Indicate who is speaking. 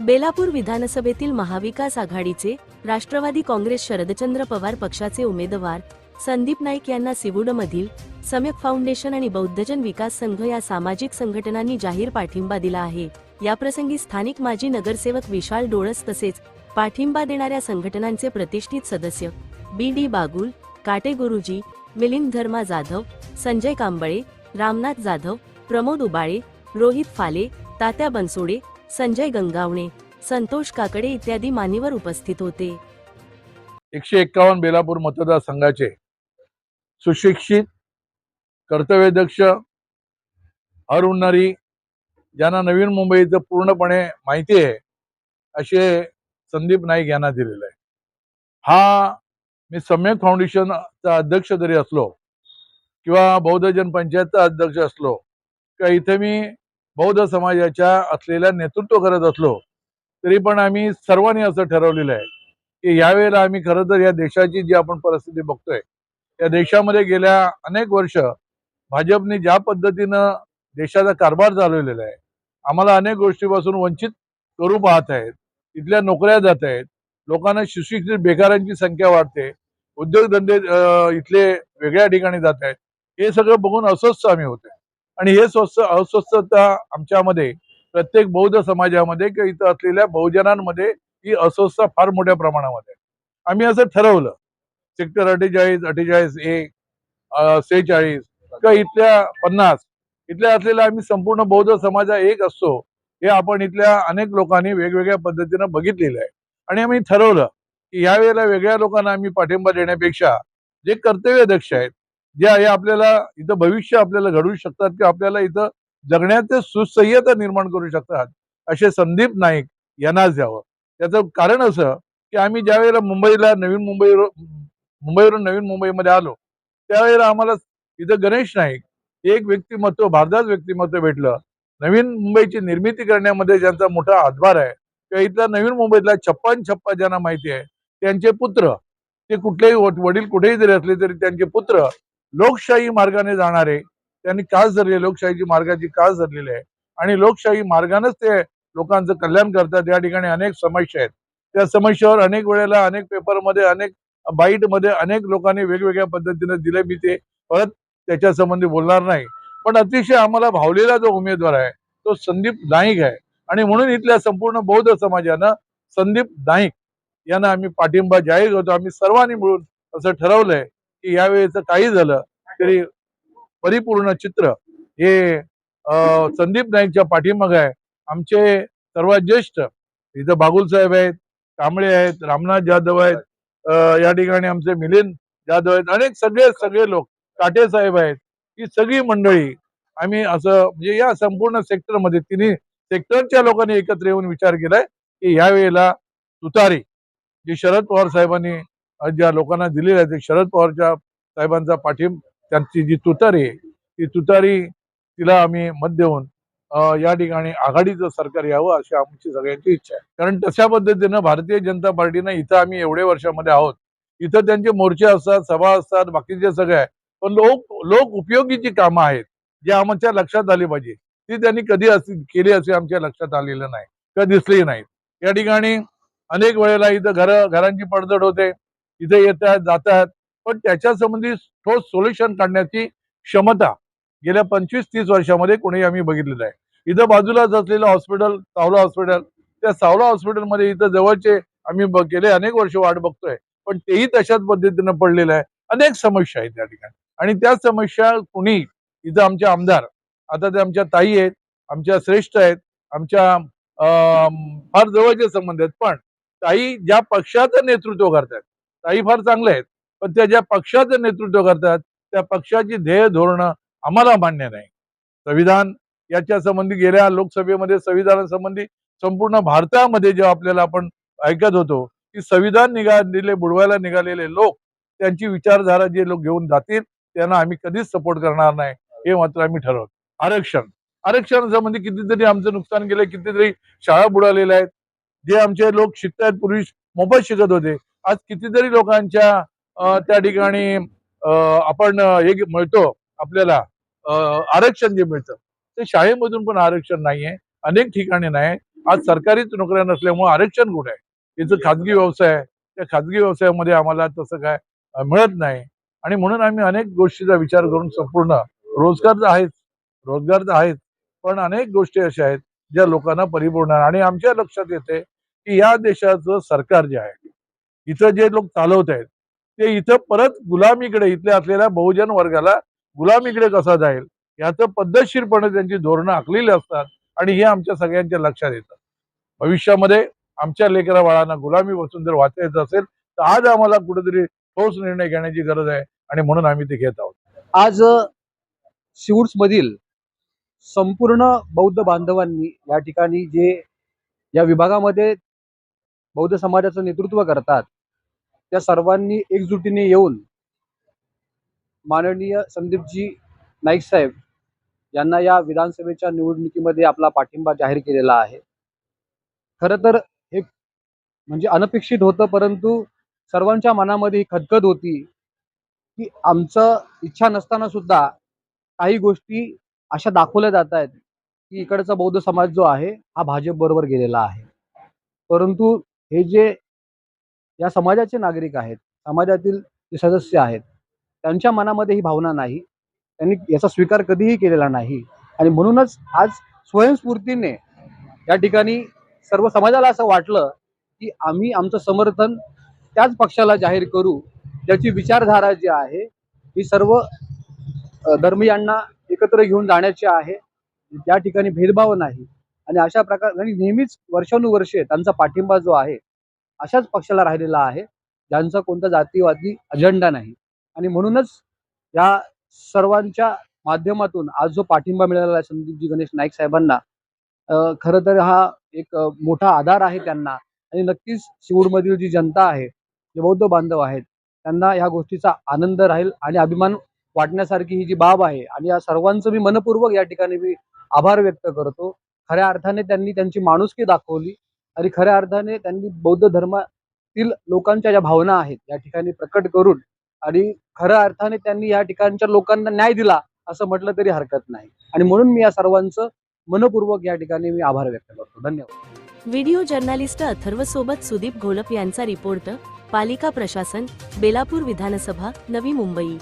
Speaker 1: बेलापूर विधानसभेतील महाविकास आघाडीचे राष्ट्रवादी काँग्रेस शरदचंद्र पवार पक्षाचे उमेदवार संदीप नाईक यांना सिवुडमधील सम्यक फाउंडेशन आणि बौद्धजन विकास संघ या सामाजिक संघटनांनी जाहीर पाठिंबा दिला आहे. याप्रसंगी स्थानिक माजी नगरसेवक विशाल डोळस तसेच पाठिंबा देणाऱ्या संघटनांचे प्रतिष्ठित सदस्य बी डी बागुल काटे गुरुजी मिलिंद धर्मा जाधव संजय कांबळे रामनाथ जाधव प्रमोद उबाळे रोहित फाले तात्या बनसोडे संजय गंगावणे संतोष काकडे इत्यादी मान्यवर उपस्थित होते.
Speaker 2: एकशे एक्कावन्न बेलापूर मतदारसंघाचे सुशिक्षित कर्तव्यदक्ष हर ज्यांना नवीन मुंबईचं पूर्णपणे माहिती आहे असे संदीप नाईक यांना दिलेलं आहे. हा मी सम्यक फाउंडेशनचा अध्यक्ष जरी असलो किंवा बौद्ध जनपंचायतचा अध्यक्ष असलो किंवा इथे मी बौद्ध समाजाच्या असलेल्या नेतृत्व करत असलो तरी पण आम्ही सर्वांनी असं ठरवलेलं आहे की यावेळेला आम्ही खरं तर या देशाची जी आपण परिस्थिती बघतोय या देशामध्ये गेल्या अनेक वर्ष भाजपने ज्या पद्धतीनं देशाचा कारभार चालवलेला आहे आम्हाला अनेक गोष्टीपासून वंचित करू पाहत आहेत इथल्या नोकऱ्या जात आहेत लोकांना सुशिक्षित बेकारांची संख्या वाढते उद्योगधंदे इथले वेगळ्या ठिकाणी जात आहेत हे सगळं बघून अस्वस्थ आम्ही होते आणि हे स्वस्थ अस्वस्थता आमच्यामध्ये प्रत्येक बौद्ध समाजामध्ये किंवा इथं असलेल्या बहुजनांमध्ये ही अस्वस्थता फार मोठ्या प्रमाणामध्ये आहे. आम्ही असं ठरवलं सेक्टर अठ्ठेचाळीस अठ्ठेचाळीस ए सेहेचाळीस किंवा इथल्या पन्नास इथल्या असलेल्या आम्ही संपूर्ण बौद्ध समाज हा एक असतो हे आपण इथल्या अनेक लोकांनी वेगवेगळ्या पद्धतीनं बघितलेलं आहे आणि आम्ही ठरवलं की यावेळेला वेगळ्या लोकांना आम्ही पाठिंबा देण्यापेक्षा जे कर्तव्यदक्ष आहेत जे आहे आपल्याला इथं भविष्य आपल्याला घडवू शकतात की आपल्याला इथं जगण्याचे सुसह्यता निर्माण करू शकतात असे संदीप नाईक यांनाच द्यावं. त्याचं कारण असं की आम्ही ज्या वेळेला मुंबईला नवीन मुंबई मुंबईवरून नवीन मुंबईमध्ये आलो त्यावेळेला आम्हाला इथं गणेश नाईक एक व्यक्तिमत्व भारदाच व्यक्तिमत्व भेटलं. नवीन मुंबईची निर्मिती करण्यामध्ये ज्यांचा मोठा हातभार आहे किंवा इथल्या नवीन मुंबईतला छप्पन छप्पा ज्यांना माहिती आहे त्यांचे पुत्र ते कुठलेही वडील कुठेही जरी असले तरी त्यांचे पुत्र लोकशाही मार्गाने जाणारे त्यांनी कास धरले लोकशाहीची मार्गाची कास धरलेली आहे? आणि लोकशाही मार्गानेच ते लोकांचं कल्याण करतात. या ठिकाणी अनेक समस्या आहेत. त्या समस्येवर अनेक वेळेला अनेक पेपरमध्ये अनेक बाईटमध्ये अनेक लोकांनी वेगवेगळ्या पद्धतीने दिले मी ते. परत त्याच्या संबंधी बोलणार नाही. पण अतिशय आम्हाला भावलेला जो उमेदवार आहे तो संदीप नाईक आहे. आणि म्हणून इथल्या संपूर्ण बौद्ध समाजानं संदीप नाईक यांना आम्ही पाठिंबा जाहीर करतो. आम्ही सर्वांनी मिळून असं ठरवलंय की यावेळेचं काही झालं तरी परिपूर्ण चित्र हे संदीप नाईकच्या पाठीमाग आहे. आमचे सर्वात ज्येष्ठ इथं बागुल साहेब आहेत कांबळे आहेत रामनाथ जाधव आहेत या ठिकाणी आमचे मिलिंद जाधव आहेत अनेक सगळे सगळे लोक काटे साहेब आहेत. ही सगळी मंडळी आम्ही असं म्हणजे या संपूर्ण सेक्टरमध्ये तिन्ही सेक्टरच्या लोकांनी एकत्र येऊन विचार केलाय की यावेळेला तुतारी जी शरद पवार साहेबांनी ज्या लोकांना दिलेल्या आहेत शरद पवारच्या साहेबांचा पाठिंब त्यांची जी तुतारी आहे ती तुतारी तिला आम्ही मत देऊन या ठिकाणी आघाडीचं सरकार यावं अशी आमची सगळ्यांची इच्छा आहे. कारण तशा पद्धतीनं भारतीय जनता पार्टीनं इथं आम्ही एवढे वर्षामध्ये आहोत. इथं त्यांचे मोर्चे असतात सभा असतात बाकीचे सगळे आहे. पण लोक लोक उपयोगीची कामं आहेत जी आमच्या लक्षात आली पाहिजे. ती त्यांनी कधी अशी केली असे आमच्या लक्षात आलेलं नाही किंवा दिसली नाहीत या ठिकाणी अनेक वेळेला इथं घर घरांची पडझड होते. इथे येतात जातात. पण त्याच्या संबंधी ठोस सोल्युशन काढण्याची क्षमता गेल्या पंचवीस तीस वर्षामध्ये कोणी आम्ही बघितलेलं आहे. इथं बाजूलाच असलेलं हॉस्पिटल सावला हॉस्पिटल त्या सावला हॉस्पिटलमध्ये इथं जवळचे आम्ही गेले अनेक वर्ष वाट बघतोय. पण तेही तशाच पद्धतीनं पडलेलं आहे. अनेक समस्या आहेत त्या ठिकाणी. आणि त्या समस्या कुणी इथं आमचे आमदार आता ते आमच्या ताई आहेत आमच्या श्रेष्ठ आहेत आमच्या फार जवळचे संबंध आहेत. पण ताई ज्या पक्षाचं नेतृत्व करतात ताई फार चांगले आहेत. पण त्या ज्या पक्षाचं नेतृत्व करतात त्या पक्षाची ध्येय धोरणं आम्हाला मान्य नाही. संविधान याच्या संबंधी गेल्या लोकसभेमध्ये संविधानासंबंधी संपूर्ण भारतामध्ये जेव्हा आपल्याला आपण ऐकत होतो की संविधान निघालेले बुडवायला निघालेले लोक त्यांची विचारधारा जे लोक घेऊन जातील त्यांना आम्ही कधीच सपोर्ट करणार नाही हे मात्र आम्ही ठरवतो. आरक्षण. आरक्षणासंबंधी कितीतरी आमचं नुकसान केलंय कितीतरी शाळा बुडालेल्या आहेत. जे आमचे लोक शिकतायत पूर्वी मोफत शिकत होते आज कितीतरी लोकांच्या त्या ठिकाणी आपण हे मिळतो आपल्याला आरक्षण जे मिळतं ते शाळेमधून पण आरक्षण नाहीये अनेक ठिकाणी नाही. आज सरकारीच नोकऱ्या नसल्यामुळे आरक्षण कुठे आहे? याचं खाजगी व्यवसाय आहे त्या खाजगी व्यवसायामध्ये आम्हाला तसं काय मिळत नाही. आणि म्हणून आम्ही अनेक गोष्टीचा विचार करून संपूर्ण रोजगार तर आहेच रोजगार तर आहेच पण अनेक गोष्टी अशा आहेत ज्या लोकांना परिपूर्ण आणि आमच्या लक्षात येते की या देशाचं सरकार जे आहे इथं जे लोक चालवत आहेत ते इथं परत गुलामीकडे इथल्या असलेल्या बहुजन वर्गाला गुलामीकडे कसा जाईल? याचं पद्धतशीरपणे त्यांची धोरणं आखलेली असतात आणि हे आमच्या सगळ्यांच्या लक्षात येतं. भविष्यामध्ये आमच्या लेकरा बाळांना गुलामी बसून जर वाचायचं असेल तर आज आम्हाला कुठेतरी ठोस निर्णय घेण्याची गरज आहे आणि म्हणून आम्ही ते घेत आहोत.
Speaker 3: आज शिवूर्स मधील संपूर्ण बौद्ध बांधवांनी या ठिकाणी जे या विभागामध्ये बौद्ध समाजाचं नेतृत्व करतात. त्या सर्वांनी एकजुटीने येऊन माननीय संदीपजी नाईक साहेब यांना या विधानसभेच्या निवडणुकीमध्ये आपला पाठिंबा जाहीर केलेला आहे. खरं तर हे म्हणजे अनपेक्षित होतं परंतु सर्वांच्या मनामध्ये ही खदखद होती की आमचं इच्छा नसताना सुद्धा काही गोष्टी अशा दाखवल्या जात आहेत की इकडचा बौद्ध समाज जो आहे हा भाजप बरोबर गेलेला आहे. परंतु हे जे या समाजाचे नागरिक आहेत समाजातील जे सदस्य आहेत त्यांच्या मनामध्ये ही भावना नाही. त्यांनी याचा स्वीकार कधीही केलेला नाही. आणि म्हणूनच आज स्वयंस्फूर्तीने या ठिकाणी सर्व समाजाला असं वाटलं की आम्ही आमचं समर्थन त्याच पक्षाला जाहीर करू ज्याची विचारधारा जी आहे ही सर्व अ, धर्मीयांना एकत्र घेऊन जाण्याची आहे. त्या ठिकाणी भेदभाव नाही. आणि अशा प्रकार आणि नेहमीच वर्षानुवर्षे त्यांचा पाठिंबा जो आहे अशाच पक्षाला राहिलेला आहे ज्यांचा कोणता जातीवादी अजेंडा नाही. आणि म्हणूनच या सर्वांच्या माध्यमातून आज जो पाठिंबा मिळालेला आहे संदीपजी गणेश नाईक साहेबांना खरं तर हा एक मोठा आधार आहे त्यांना. आणि नक्कीच शिवूरमधील जी जनता आहे जे बौद्ध बांधव आहेत त्यांना या गोष्टीचा आनंद राहील आणि अभिमान वाटण्यासारखी ही जी बाब आहे आणि या सर्वांचं मी मनपूर्वक या ठिकाणी मी आभार व्यक्त करतो. खऱ्या अर्थाने त्यांनी त्यांची माणुसकी दाखवली आणि खऱ्या अर्थाने त्यांनी बौद्ध धर्मातील लोकांच्या ज्या भावना आहेत या ठिकाणी प्रकट करून आणि खऱ्या अर्थाने त्यांनी या ठिकाणच्या लोकांना न्याय दिला असं म्हटलं तरी हरकत नाही. आणि म्हणून मी या सर्वांचं मनपूर्वक या ठिकाणी मी आभार व्यक्त करतो. धन्यवाद.
Speaker 1: व्हिडिओ जर्नालिस्ट अथर्व सोबत सुदीप घोलप यांचा रिपोर्ट पालिका प्रशासन बेलापूर विधानसभा नवी मुंबई.